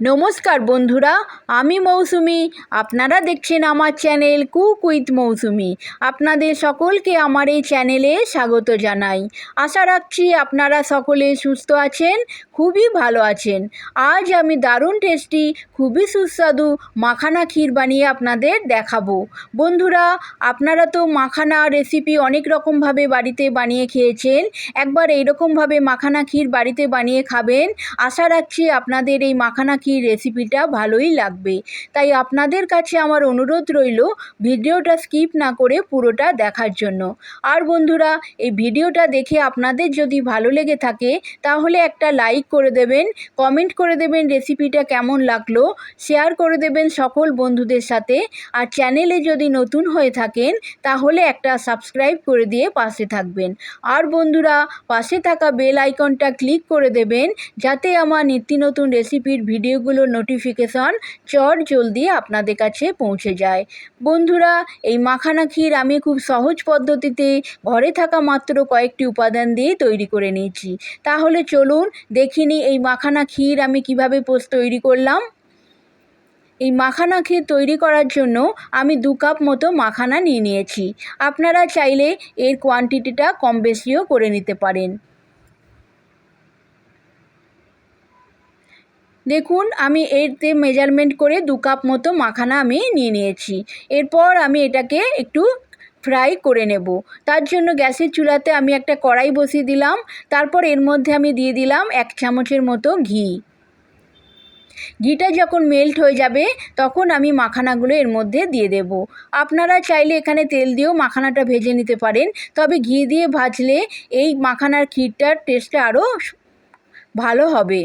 নমস্কার বন্ধুরা, আমি মৌসুমি। আপনারা দেখছেন আমার চ্যানেল কুক উইথ মৌসুমি। আপনাদের সকলকে আমার এই চ্যানেলে স্বাগত জানাই। আশা রাখছি আপনারা সকলে সুস্থ আছেন, খুবই ভালো আছেন। আজ আমি দারুণ টেস্টি খুবই সুস্বাদু মাখানা ক্ষীর বানিয়ে আপনাদের দেখাবো। বন্ধুরা, আপনারা তো মাখানা রেসিপি অনেক রকমভাবে বাড়িতে বানিয়ে খেয়েছেন, একবার এইরকমভাবে মাখানা ক্ষীর বাড়িতে বানিয়ে খাবেন। আশা রাখছি আপনাদের এই মাখানা ক্ষীর রেসিপিটা ভালোই লাগবে। তাই আপনাদের কাছে আমার অনুরোধ রইল ভিডিওটা স্কিপ না করে পুরোটা দেখার জন্য। আর বন্ধুরা, এই ভিডিওটা দেখে আপনাদের যদি ভালো লেগে থাকে, তাহলে একটা লাইক করে দেবেন কমেন্ট করে দেবেন রেসিপিটা কেমন লাগল শেয়ার করে দেবেন সকল বন্ধুদের সাথে। আর চ্যানেলে যদি নতুন হয়ে থাকেন, তাহলে একটা সাবস্ক্রাইব করে দিয়ে পাশে থাকবেন। আর বন্ধুরা, পাশে থাকা বেল আইকনটা ক্লিক করে দেবেন, যাতে আমার নিত্য নতুন রেসিপির ভিডিওগুলোর নোটিফিকেশন চট জলদি আপনাদের কাছে পৌঁছে যায়। বন্ধুরা, এই মাখানা ক্ষীর আমি খুব সহজ পদ্ধতিতে ঘরে থাকা মাত্র কয়েকটি উপাদান দিয়ে তৈরি করে নিয়েছি। তাহলে চলুন দেখিনি এই মাখানা ক্ষীর আমি কীভাবে পোস্ট তৈরি করলাম। এই মাখানা ক্ষীর তৈরি করার জন্য আমি দু কাপ মতো মাখানা নিয়ে নিয়েছি। আপনারা চাইলে এর কোয়ান্টিটিটা কম বেশিও করে নিতে পারেন। দেখুন, আমি এতে মেজারমেন্ট করে দু কাপ মতো মাখানা আমি নিয়ে নিয়েছি। এরপর আমি এটাকে একটু ফ্রাই করে নেব। তার জন্য গ্যাসের চুলাতে আমি একটা কড়াই বসিয়ে দিলাম। তারপর এর মধ্যে আমি দিয়ে দিলাম এক চামচের মতো ঘি। ঘিটা যখন মেল্ট হয়ে যাবে, তখন আমি মাখানাগুলো এর মধ্যে দিয়ে দেব। আপনারা চাইলে এখানে তেল দিয়েও মাখানাটা ভেজে নিতে পারেন। তবে ঘি দিয়ে ভাজলে এই মাখানার ক্ষীরটার টেস্টটা আরও ভালো হবে।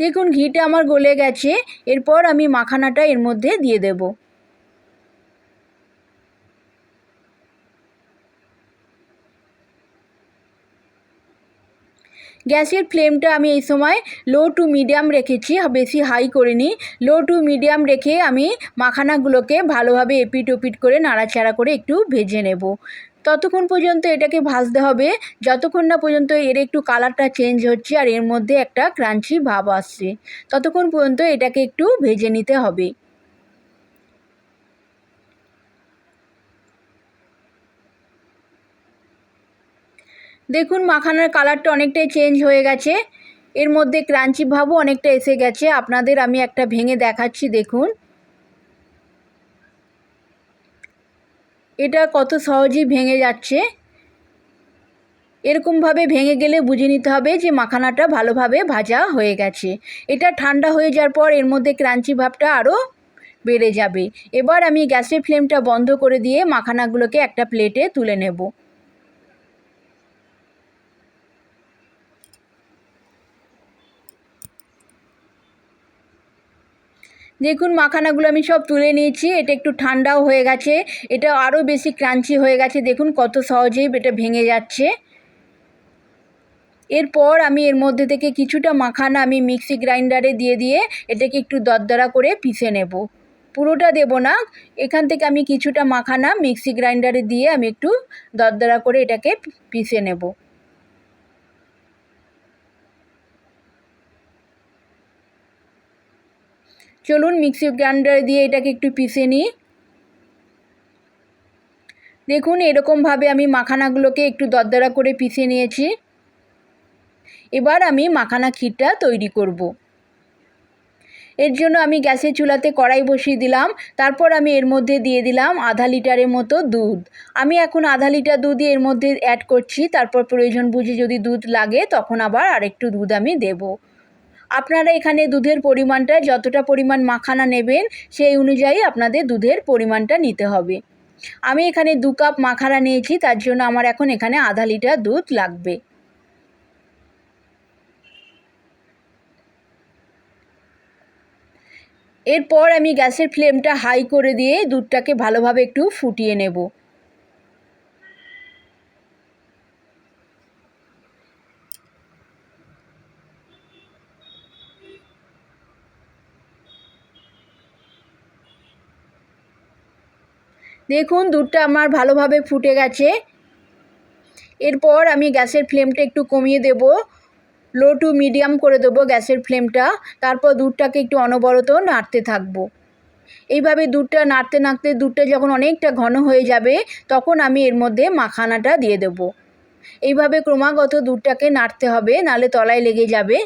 দেখুন, ঘিটা আমার গলে গেছে। এরপর আমি মাখানাটা এর মধ্যে দিয়ে দেব। গ্যাসের ফ্লেমটা আমি এই সময় লো টু মিডিয়াম রেখেছি, বেশি হাই করিনি। লো টু মিডিয়াম রেখে আমি মাখানাগুলোকে ভালোভাবে এপিট ওপিট করে নাড়াচাড়া করে একটু ভেজে নেব। ততক্ষণ পর্যন্ত এটাকে ভাজতে হবে। যতক্ষণ না পর্যন্ত এর একটু কালারটা চেঞ্জ হচ্ছে আর এর মধ্যে একটা ক্রাঞ্চি ভাব আসছে, ততক্ষণ পর্যন্ত এটাকে একটু ভেজে নিতে হবে। দেখুন মাখানার কালারটা অনেকটাই চেঞ্জ হয়ে গেছে। এর মধ্যে ক্রাঞ্চি ভাবও অনেকটা এসে গেছে। আপনাদের আমি একটা ভেঙে দেখাচ্ছি, দেখুন। এটা কত সহজেই ভেঙে যাচ্ছে। এরকমভাবে ভেঙে গেলে বুঝে নিতে হবে যে মাখানাটা ভালোভাবে ভাজা হয়ে গেছে। এটা ঠান্ডা হয়ে যাওয়ার পর এর মধ্যে ক্রাঞ্চি ভাবটা আরও বেড়ে যাবে। এবার আমি গ্যাসের ফ্লেমটা বন্ধ করে দিয়ে মাখানাগুলোকে একটা প্লেটে তুলে নেব। দেখুন, মাখানাগুলো আমি সব তুলে নিয়েছি। এটা একটু ঠান্ডাও হয়ে গেছে। এটা আরও বেশি ক্রাঞ্চি হয়ে গেছে। দেখুন, কত সহজেই এটা ভেঙে যাচ্ছে। এরপর আমি এর মধ্যে থেকে কিছুটা মাখানা আমি মিক্সি গ্রাইন্ডারে দিয়ে দিয়ে এটাকে একটু দরদরা করে পিষে নেব। পুরোটা দেব না। এখান থেকে আমি কিছুটা মাখানা মিক্সি গ্রাইন্ডারে দিয়ে আমি একটু দরদরা করে এটাকে পিষে নেব। চলুন মিক্সি গ্রাইন্ডারে দিয়ে এটাকে একটু পিষে নিই। দেখুন, এরকমভাবে আমি মাখানাগুলোকে একটু দরদরা করে পিষে নিয়েছি। এবার আমি মাখানা ক্ষীরটা তৈরি করব। এর জন্য আমি গ্যাসের চুলাতে কড়াই বসিয়ে দিলাম। তারপর আমি এর মধ্যে দিয়ে দিলাম আধা লিটারের মতো দুধ। আমি এখন আধা লিটার দুধই এর মধ্যে অ্যাড করছি। তারপর প্রয়োজন বুঝে যদি দুধ লাগে, তখন আবার আরেকটু দুধ আমি দেবো। আপনারা এখানে দুধের পরিমাণটা যতটা পরিমাণ মাখানা নেবেন, সেই অনুযায়ী আপনাদের দুধের পরিমাণটা নিতে হবে। আমি এখানে দু কাপ মাখানা নিয়েছি, তার জন্য আমার এখন এখানে আধা লিটার দুধ লাগবে। এরপর আমি গ্যাসের ফ্লেমটা হাই করে দিয়ে দুধটাকে ভালোভাবে একটু ফুটিয়ে নেব। দেখুন, দুধটা আমার ভালোভাবে ফুটে গেছে। এরপর আমি গ্যাসের ফ্লেমটা একটু কমিয়ে দেব। লো টু মিডিয়াম করে দেবো গ্যাসের ফ্লেমটা। তারপর দুধটাকে একটু অনবরত নাড়তে থাকব। এইভাবে দুধটা নাড়তে নাড়তে দুধটা যখন অনেকটা ঘন হয়ে যাবে, তখন আমি এর মধ্যে মাখানাটা দিয়ে দেবো। এইভাবে ক্রমাগত দুধটাকে নাড়তে হবে নালে তলায় লেগে যাবে।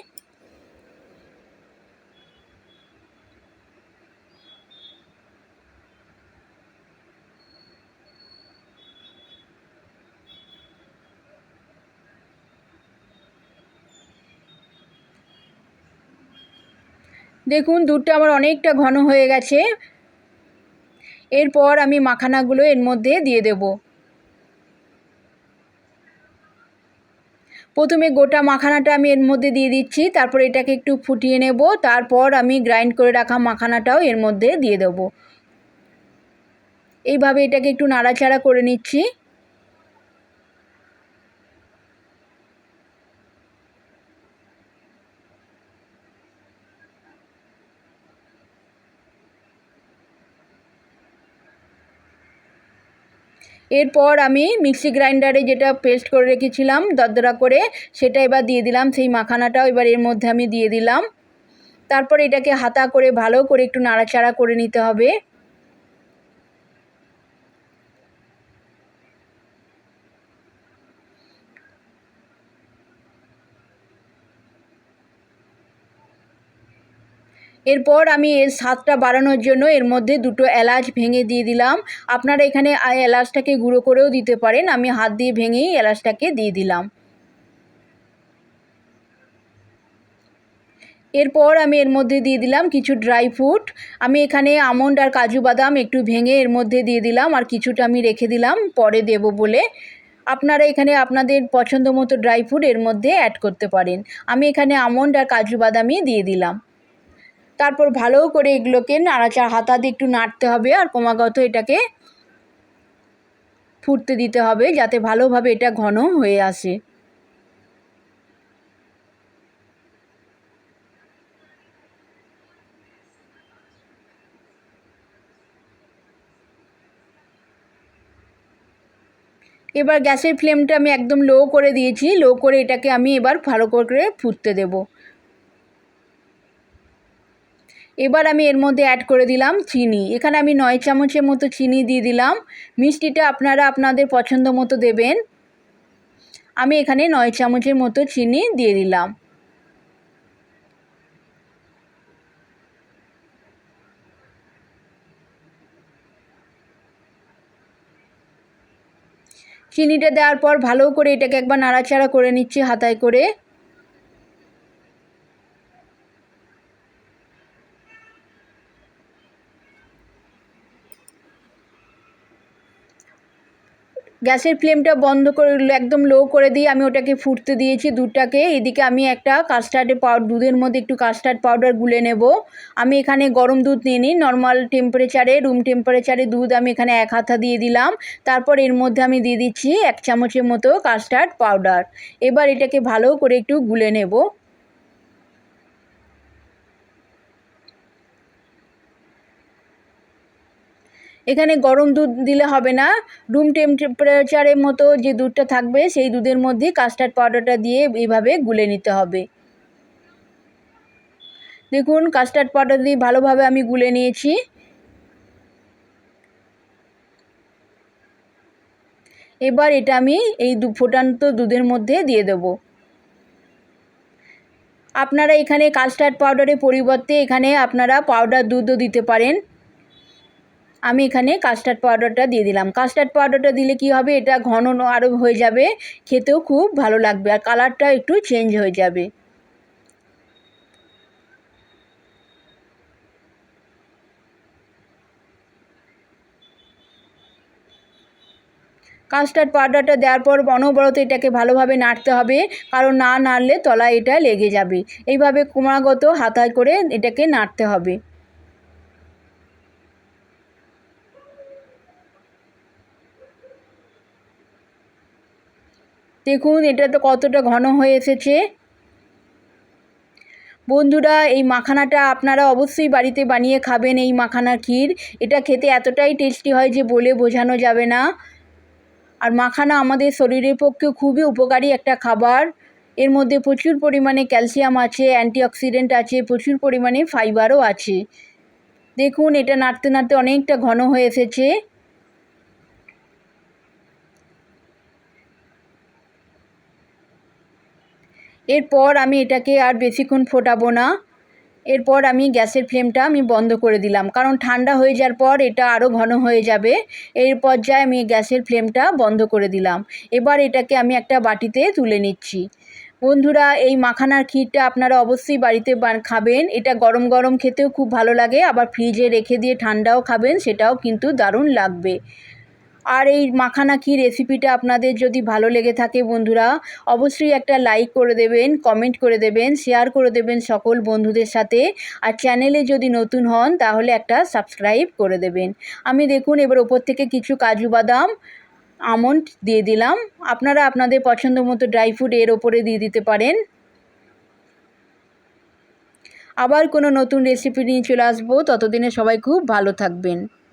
দেখুন, দুধটা আমার অনেকটা ঘন হয়ে গেছে। এরপর আমি মাখানাগুলো এর মধ্যে দিয়ে দেব। প্রথমে গোটা মাখানাটা আমি এর মধ্যে দিয়ে দিচ্ছি, তারপর এটাকে একটু ফুটিয়ে নেব, তারপর আমি গ্রাইন্ড করে রাখা মাখানাটাও এর মধ্যে দিয়ে দেব। এইভাবে এটাকে একটু নাড়াচাড়া করে নিচ্ছি। এরপর আমি মিক্সি গ্রাইন্ডারে যেটা পেস্ট করে রেখেছিলাম দরদরা করে, সেটা এবার দিয়ে দিলাম, সেই মাখানাটাও এবার এর মধ্যে আমি দিয়ে দিলাম। তারপর এটাকে হাতা করে ভালো করে একটু নাড়াচাড়া করে নিতে হবে। এরপর আমি এর স্বাদটা বাড়ানোর জন্য এর মধ্যে দুটো এলাচ ভেঙে দিয়ে দিলাম। আপনারা এখানে এলাচটাকে গুঁড়ো করেও দিতে পারেন। আমি হাত দিয়ে ভেঙেই এলাচটাকে দিয়ে দিলাম। এরপর আমি এর মধ্যে দিয়ে দিলাম কিছু ড্রাই ফ্রুট। আমি এখানে আমন্ড আর কাজু বাদাম একটু ভেঙে এর মধ্যে দিয়ে দিলাম আর কিছুটা আমি রেখে দিলাম, পরে দেব বলে। আপনারা এখানে আপনাদের পছন্দ মতো ড্রাই ফ্রুট এর মধ্যে অ্যাড করতে পারেন। আমি এখানে আমন্ড আর কাজু বাদামই দিয়ে দিলাম। তারপর ভালো করে এগুলোকে নাড়াচাড়া, হাতা দিয়ে একটু নাড়তে হবে আর ক্রমাগত এটাকে ফুটতে দিতে হবে যাতে ভালোভাবে এটা ঘন হয়ে আসে। এবার গ্যাসের ফ্লেমটা আমি একদম লো করে দিয়েছি, লো করে এটাকে আমি এবার ভালো করে ফুটতে দেবো। এবার আমি এর মধ্যে অ্যাড করে দিলাম চিনি। এখানে আমি নয় চামচের মতো চিনি দিয়ে দিলাম। মিষ্টিটা আপনারা আপনাদের পছন্দ মতো দেবেন। আমি এখানে নয় চামচের মতো চিনি দিয়ে দিলাম। চিনিটা দেওয়ার পর ভালো করে এটাকে একবার নাড়াচাড়া করে নিচ্ছি হাতায় করে। গ্যাসের ফ্লেমটা বন্ধ করে একদম লো করে দিয়ে আমি ওটাকে ফুটতে দিয়েছি দুধটাকে। এদিকে আমি একটা কাস্টার্ডের পাউডার দুধের মধ্যে একটু কাস্টার্ড পাউডার গুলে নেব। আমি এখানে গরম দুধ নিয়ে নিই নর্মাল টেম্পারেচারে রুম টেম্পারেচারে দুধ আমি এখানে এক হাতা দিয়ে দিলাম। তারপর এর মধ্যে আমি দিয়ে দিচ্ছি এক চামচের মতো কাস্টার্ড পাউডার এবার এটাকে ভালো করে একটু গুলে নেব। এখানে গরম দুধ দিলে হবে না। রুম টেম্পারেচারের মতো যে দুধটা থাকবে, সেই দুধের মধ্যেই কাস্টার্ড পাউডারটা দিয়ে এইভাবে গুলে নিতে হবে। দেখুন কাস্টার্ড পাউডার দিয়ে ভালোভাবে আমি গুলে নিয়েছি। এবার এটা আমি এই দু ফোটান্ত দুধের মধ্যে দিয়ে দেবো। আপনারা এখানে কাস্টার্ড পাউডারের পরিবর্তে এখানে আপনারা পাউডার দুধও দিতে পারেন। আমি এখানে কাস্টার্ড পাউডারটা দিয়ে দিলাম। কাস্টার্ড পাউডারটা দিলে কি হবে? এটা ঘন আরও হয়ে যাবে। খেতেও খুব ভালো লাগবে। আর কালারটা একটু চেঞ্জ হয়ে যাবে। কাস্টার্ড পাউডারটা দেওয়ার পর অনবরত এটাকে ভালোভাবে নাড়তে হবে। কারণ না নাড়লে তলায় এটা লেগে যাবে। এইভাবে ক্রমাগত হাতায় করে এটাকে নাড়তে হবে। দেখুন, এটা তো কতটা ঘন হয়ে এসেছে। বন্ধুরা, এই মাখানাটা আপনারা অবশ্যই বাড়িতে বানিয়ে খাবেন এই মাখানা ক্ষীর। এটা খেতে এতটাই টেস্টি হয় যে বলে বোঝানো যাবে না। আর মাখানা আমাদের শরীরের পক্ষে খুবই উপকারী একটা খাবার। এর মধ্যে প্রচুর পরিমাণে ক্যালসিয়াম আছে, অ্যান্টিঅক্সিডেন্ট আছে, প্রচুর পরিমাণে ফাইবারও আছে। দেখুন, এটা নাড়তে নাড়তে অনেকটা ঘন হয়ে এসেছে। এরপর আমি এটাকে আর বেশিক্ষণ ফোটাবো না। এরপর আমি গ্যাসের ফ্লেমটা আমি বন্ধ করে দিলাম। কারণ ঠান্ডা হয়ে যাওয়ার পর এটা আরও ঘন হয়ে যাবে। এই পর্যায়ে আমি গ্যাসের ফ্লেমটা বন্ধ করে দিলাম। এবার এটাকে আমি একটা বাটিতে তুলে নিচ্ছি। বন্ধুরা, এই মাখানার ক্ষীরটা আপনারা অবশ্যই বাড়িতে খাবেন। এটা গরম গরম খেতেও খুব ভালো লাগে। আবার ফ্রিজে রেখে দিয়ে ঠান্ডাও খাবেন, সেটাও কিন্তু দারুণ লাগবে। আর এই মাখানাখি রেসিপিটা আপনাদের যদি ভালো লেগে থাকে বন্ধুরা, অবশ্যই একটা লাইক করে দেবেন কমেন্ট করে দেবেন শেয়ার করে দেবেন সকল বন্ধুদের সাথে। আর চ্যানেলে যদি নতুন হন, তাহলে একটা সাবস্ক্রাইব করে দেবেন। আমি দেখুন এবার ওপর থেকে কিছু কাজু বাদাম আমন্ড দিয়ে দিলাম। আপনারা আপনাদের পছন্দ মতো ড্রাই ফ্রুট এর ওপরে দিয়ে দিতে পারেন। আবার কোনো নতুন রেসিপি নিয়ে চলে আসব, ততদিনে সবাই খুব ভালো থাকবেন।